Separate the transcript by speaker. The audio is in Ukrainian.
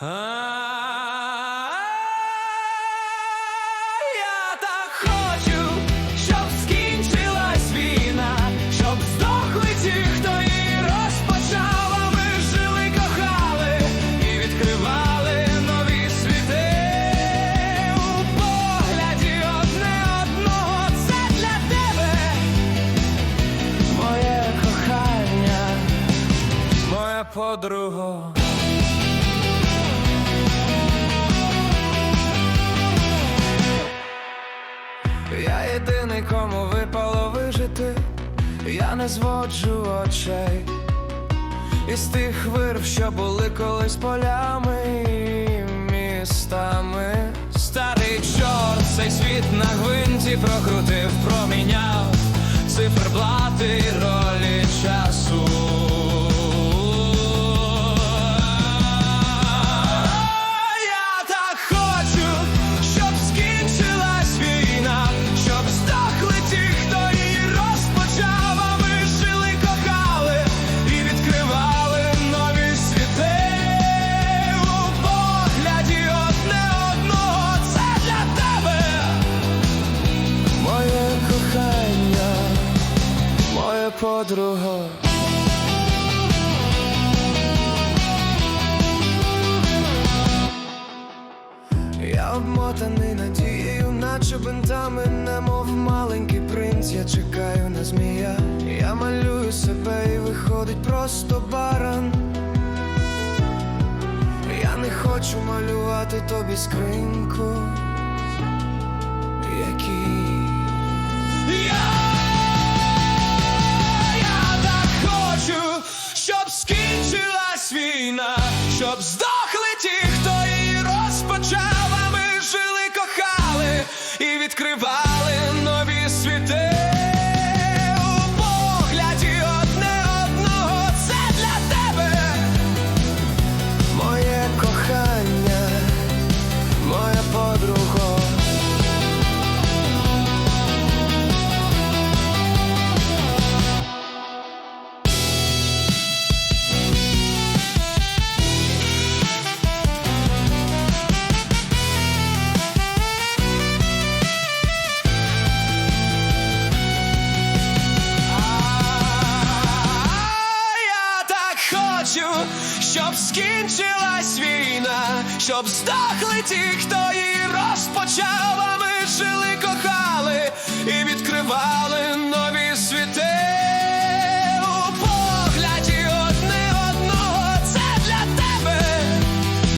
Speaker 1: Я так хочу, щоб скінчилась війна, щоб здохли ті, хто її розпочав, ми жили, кохали і відкривали нові світи у погляді одне одного. Це для тебе, моє кохання, моя подруга. Я єдиний, кому випало вижити, я не зводжу очей із тих вирв, що були колись полями і містами. Старий чорт, цей світ на гвинті прокрутив, проміняв подруга. Я обмотаний надією, наче бинтами, немов маленький принц, я чекаю на змія. Я малюю себе і виходить просто баран. Я не хочу малювати тобі скриньку, який щоб здохли ті, хто її розпочав, а ми жили, кохали і відкривали щоб скінчилась війна, щоб здохли ті, хто її розпочав,